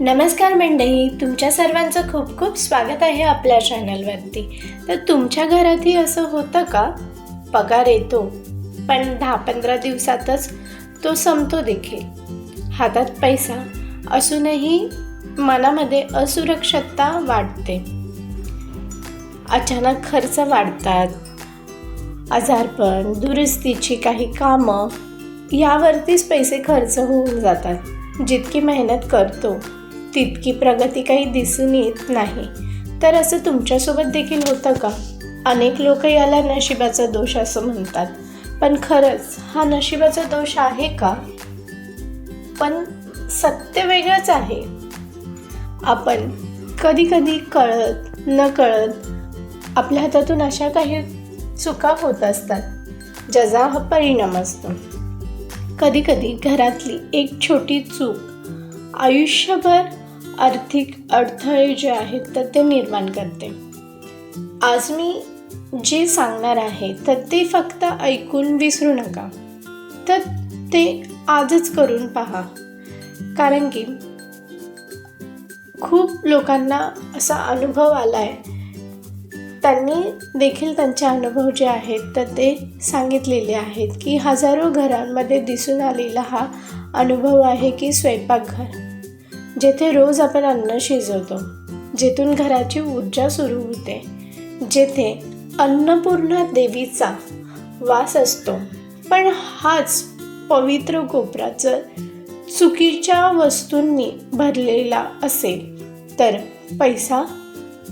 नमस्कार मंडळी तुमच्या सर्वांचं खूप खूप स्वागत आहे आपल्या चॅनलवरती. तर तुमच्या घरातही असं होतं का? पगार येतो पण दहा पंधरा दिवसातच तो संपतो देखील. हातात पैसा असूनही मनामध्ये असुरक्षितता वाढते. अचानक खर्च वाढतात. आजारपण दुरुस्तीची काही कामं यावरतीच पैसे खर्च होऊन जातात. जितकी मेहनत करतो तितकी प्रगती काही दिसून येत नाही. तर असं तुमच्यासोबत देखील होतं का? अनेक लोक याला नशिबाचा दोष असं म्हणतात. पण खरंच हा नशिबाचा दोष आहे का? पण सत्य वेगळंच आहे. आपण कधी कधी कळत न कळत आपल्या हातातून अशा काही चुका होत असतात ज्याचा हा परिणाम असतो. कधी कधी घरातली एक छोटी चूक आयुष्यभर आर्थिक अडथळे जे आहेत तर ते निर्माण करते. आज मी जे सांगणार आहे तर ते फक्त ऐकून विसरू नका. तर ते आजच करून पहा. कारण की खूप लोकांना असा अनुभव आला आहे त्यांनी देखील त्यांचे अनुभव जे आहेत तर ते सांगितलेले आहेत की हजारो घरांमध्ये दिसून आलेला हा अनुभव आहे की स्वयंपाकघर. जेथे रोज आपण अन्न शिजवतो जेथून घराची ऊर्जा सुरू होते जेथे अन्नपूर्णा देवीचा वास असतो. पण हाच पवित्र कोपरा जर चुकीच्या वस्तूंनी भरलेला असेल तर पैसा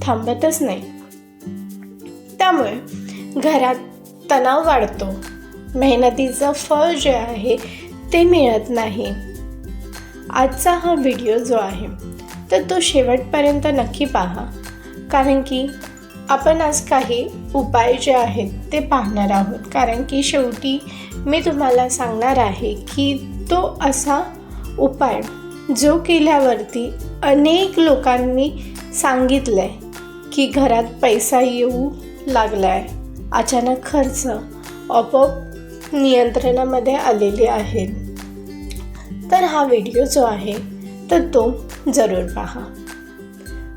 थांबतच नाही. त्यामुळे घरात तणाव वाढतो. मेहनतीचं फळ जे आहे ते मिळत नाही. आजचा हा व्हिडिओ जो आहे तर तो शेवटपर्यंत नक्की पहा. कारण की आपण आज काही उपाय जे आहेत ते पाहणार आहोत. कारण की शेवटी मी तुम्हाला सांगणार आहे की तो असा उपाय जो केल्यावरती अनेक लोकांनी सांगितलं आहे की घरात पैसा येऊ लागला आहे अचानक खर्च आपोआप नियंत्रणामध्ये आलेले आहेत. तर हा व्हिडिओ जो आहे तर तो जरूर पहा.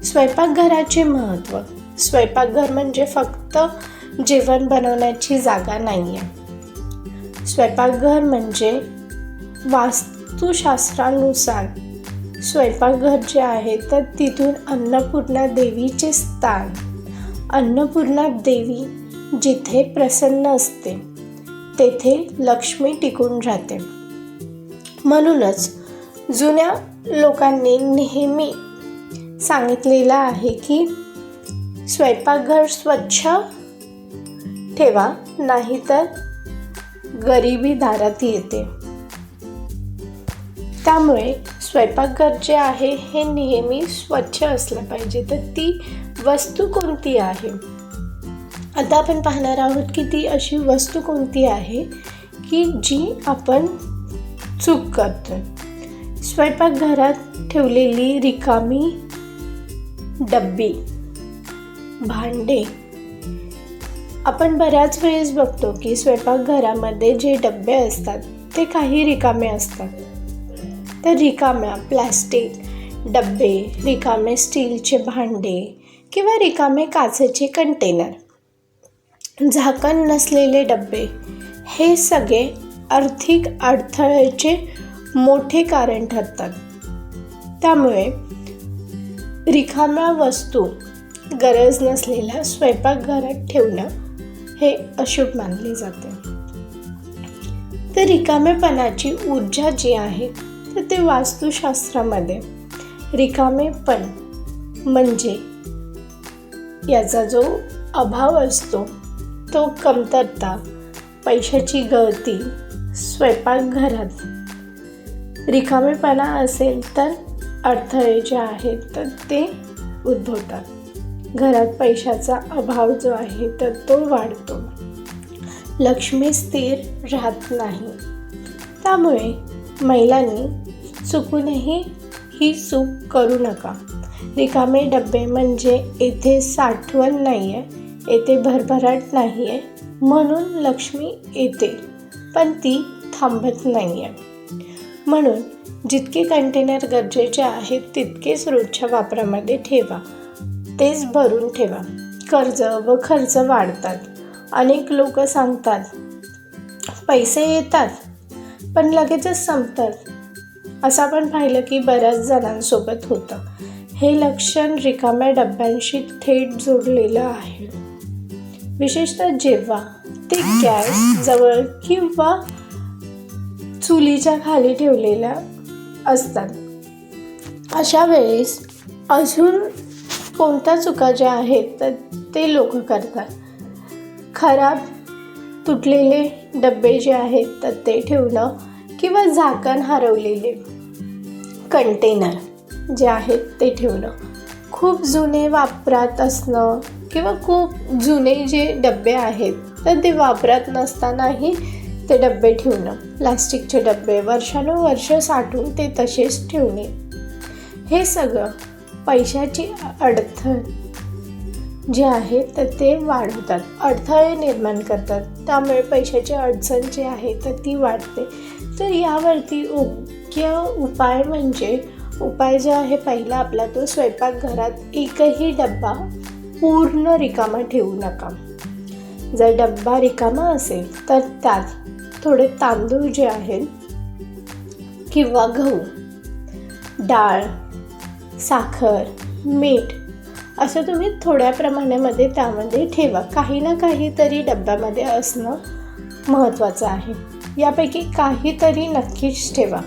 स्वयंपाकघराचे महत्त्व. स्वयंपाकघर म्हणजे फक्त जेवण बनवण्याची जागा नाही आहे स्वयंपाकघर म्हणजे वास्तुशास्त्रानुसार स्वयंपाकघर जे आहे तर तिथून अन्नपूर्णा देवीचे स्थान. अन्नपूर्णा देवी जिथे प्रसन्न असते तेथे लक्ष्मी टिकून राहते. म्हणूनच जुन्या लोकांनी नेहमी सांगितलेलं आहे की स्वयंपाकघर स्वच्छ ठेवा नाहीतर गरिबी दारात येते. त्यामुळे स्वयंपाकघर जे आहे हे नेहमी स्वच्छ असलं पाहिजे. तर ती वस्तू कोणती आहे? आता आपण पाहणार आहोत की ती अशी वस्तू कोणती आहे की जी आपण चूक करतो स्वयंपाकघरात ठेवलेली रिकामी डब्बी भांडे. आपण बऱ्याच वेळेस बघतो की स्वयंपाकघरामध्ये जे डबे असतात ते काही रिकामे असतात. तर रिकाम्या प्लॅस्टिक डबे रिकामे स्टीलचे भांडे किंवा रिकामे काचेचे कंटेनर झाकण नसलेले डबे हे सगळे आर्थिक अडथळ्याचे मोठे कारण ठरतात. त्यामुळे रिकाम्या वस्तू गरज नसलेल्या स्वयंपाकघरात ठेवणं हे अशुभ मानले जाते. तर रिकामेपणाची ऊर्जा जी आहे तर ते वास्तुशास्त्रामध्ये रिकामेपण म्हणजे याचा जो अभाव असतो तो कमतरता पैशाची गळती स्वयंपाकघरात रिकामेपणा असेल तर अडथळे जे आहेत तर ते उद्भवतात. घरात पैशाचा अभाव जो आहे तर तो वाढतो. लक्ष्मी स्थिर राहत नाही. त्यामुळे महिलांनी चुकूनही ही चूक करू नका. रिकामे डबे म्हणजे येथे साठवण नाही आहे येथे भरभराट नाही आहे म्हणून लक्ष्मी येते. पण ती थांबत नाही आहे म्हणून जितके कंटेनर गरजेचे आहेत तितकेच रोजच्या वापरामध्ये ठेवा. तेच भरून ठेवा. कर्ज व खर्च वाढतात. अनेक लोक सांगतात पैसे येतात पण लगेचच संपतात. असं आपण पाहिलं की बऱ्याच जणांसोबत होतं. हे लक्षण रिकाम्या डब्यांशी थेट जोडलेलं आहे. विशेषतः जेव्हा ते गॅस जवळ किंवा चुलीच्या खाली ठेवलेल्या असतात. अशा वेळेस अजून कोणत्या चुका ज्या आहेत तर ते लोक करतात. खराब तुटलेले डबे जे आहेत तर ते ठेवणं किंवा झाकण हरवलेले कंटेनर जे आहेत ते ठेवणं. खूप जुने वापरात असणं किंवा खूप जुने जे डबे आहेत तर ते वापरत नसतानाही ते डबे ठेवणं. प्लास्टिकचे डबे वर्षानुवर्ष साठवून ते तसेच ठेवणे. हे सगळं पैशाची अडथळ जे आहे तर ते वाढवतात. अडथळे निर्माण करतात. त्यामुळे पैशाची अडचण जी आहे तर ती वाढते. तर यावरती योग्य उपाय म्हणजे उपाय जो आहे पहिला आपला तो स्वयंपाकघरात एकही डब्बा पूर्ण रिकामा ठेवू नका. जर डब्बा रिकामा असेल तर त्यात थोडे तांदूळ जे आहेत किंवा गहू डाळ साखर मीठ असं तुम्ही थोड्या प्रमाणामध्ये त्यामध्ये ठेवा. काही ना काहीतरी डब्यामध्ये असणं महत्त्वाचं आहे. यापैकी काहीतरी नक्कीच ठेवा.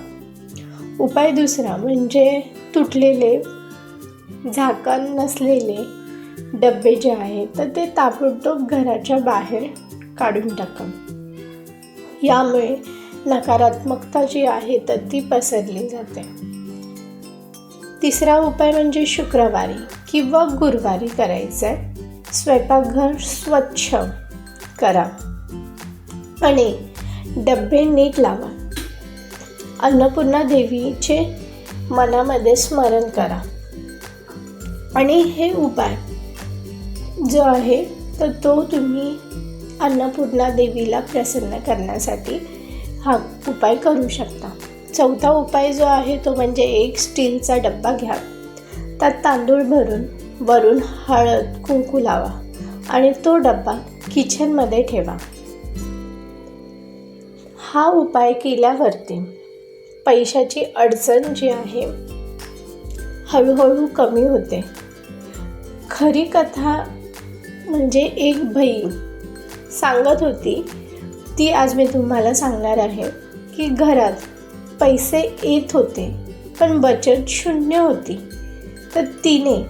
उपाय दुसरा म्हणजे तुटलेले झाकण नसलेले डबे जे आहेत तर ते ताबडतोब घराच्या बाहेर काढून टाका. यामुळे नकारात्मकता जी आहे तर ती पसरली जाते. तिसरा उपाय म्हणजे शुक्रवारी किंवा गुरुवारी करायचं आहे स्वयंपाकघर स्वच्छ करा आणि डबे नीट लावा. अन्नपूर्णा देवीचे मनामध्ये स्मरण करा. आणि हे उपाय जो आहे तर तो तुम्ही अन्नपूर्णा देवीला प्रसन्न करण्यासाठी हा उपाय करू शकता. चौथा उपाय जो आहे तो म्हणजे एक स्टीलचा डब्बा घ्या. त्यात तांदूळ भरून वरून हळद कुंकू लावा आणि तो डब्बा किचनमध्ये ठेवा. हा उपाय केल्यावरती पैशाची अडचण जी आहे हळूहळू कमी होते. खरी कथा म्हणजे एक बहीण सांगत होती ती आज मी तुम्हाला सांगणार आहे की घरात पैसे येत होते पण बचत शून्य होती. तर तिने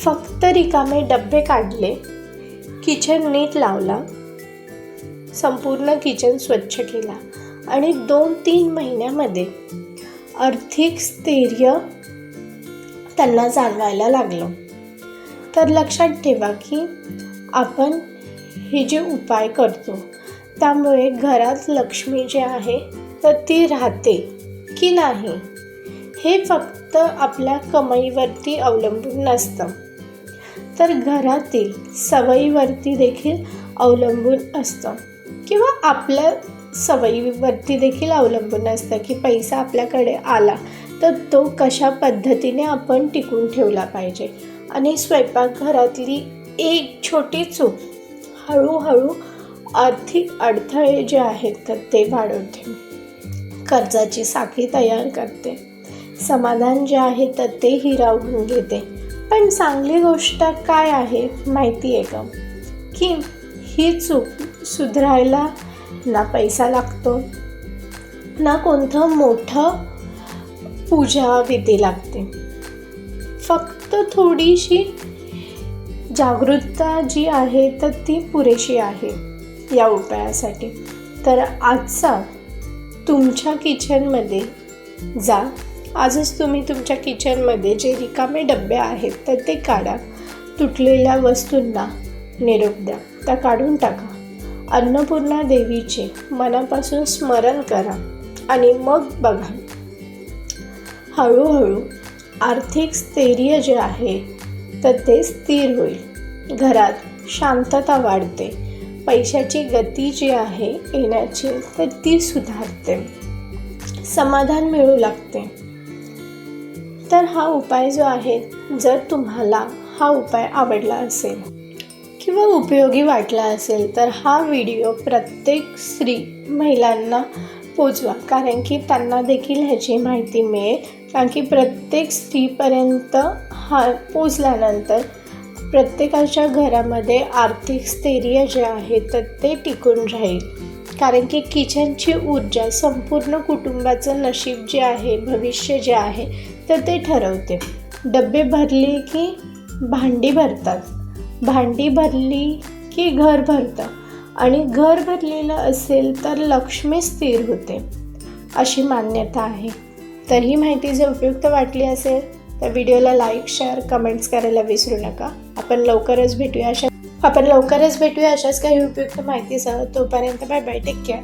फक्त रिकामे डबे काढले किचन नीट लावला संपूर्ण किचन स्वच्छ केला आणि दोन तीन महिन्यामध्ये आर्थिक स्थैर्य त्यांना जाणवायला लागलं. तर लक्षात ठेवा की आपण हे जे उपाय करतो त्यामुळे घरात लक्ष्मी जे आहे तर ती राहते की नाही? हे फक्त आपल्या कमाईवरती अवलंबून नसतं. तर घरातील सवयीवरती देखील अवलंबून असतं. किंवा आपल्या सवयीवरती देखील अवलंबून असतं की पैसा आपल्याकडे आला तर तो कशा पद्धतीने आपण टिकून ठेवला पाहिजे? आणि स्वयंपाकघरातली एक छोटी चूक हळूहळू आर्थिक अडथळे जे आहेत तर ते वाढवते कर्जाची साखळी तयार करते. समाधान जे आहे तर ते हिरावून घेते. पण चांगली गोष्ट काय आहे माहिती आहे का? की ही चूक सुधारायला ना पैसा लागतो ना कोणतं मोठं पूजा विधी लागते. फक्त फक्त थोडीशी जागरूकता जी आहे तर ती पुरेशी आहे या उपायासाठी. तर आजचा तुमच्या किचनमध्ये जा. आजच तुम्ही तुमच्या किचनमध्ये जे रिकामे डबे आहेत तर ते काढा. तुटलेल्या वस्तूंना निरोप द्या. त्या काढून टाका. अन्नपूर्णा देवीचे मनापासून स्मरण करा आणि मग बघा. हळूहळू आर्थिक स्थैर्य जे आहे तर ते स्थिर होईल. घरात शांतता वाढते. पैशाची गती जी आहे येण्याची तर ती सुधारते. समाधान मिळू लागते. तर हा उपाय जो आहे जर तुम्हाला हा उपाय आवडला असेल किंवा उपयोगी वाटला असेल तर हा व्हिडिओ प्रत्येक स्त्री महिलांना पोचवा. कारण की त्यांना देखील ह्याची माहिती मिळेल. कारण की प्रत्येक स्त्रीपर्यंत हा पोचल्यानंतर प्रत्येकाच्या घरामध्ये आर्थिक स्थैर्य जे आहे तर ते टिकून राहील. कारण की किचनची ऊर्जा संपूर्ण कुटुंबाचं नशीब जे आहे भविष्य जे आहे तर ते ठरवते. डबे भरले की भांडी भरतात. भांडी भरली की घर भरतं. आणि घर भरलेलं असेल तर लक्ष्मी स्थिर होते. अशी मान्यता आहे. तर ही माहिती जर उपयुक्त वाटली असेल तर व्हिडिओला लाईक शेअर कमेंट्स करायला विसरू नका. आपण लवकरच भेटूया अशा आपण लवकरच भेटूया अशाच काही उपयुक्त माहितीसह. तोपर्यंत बाय बाय टेक केअर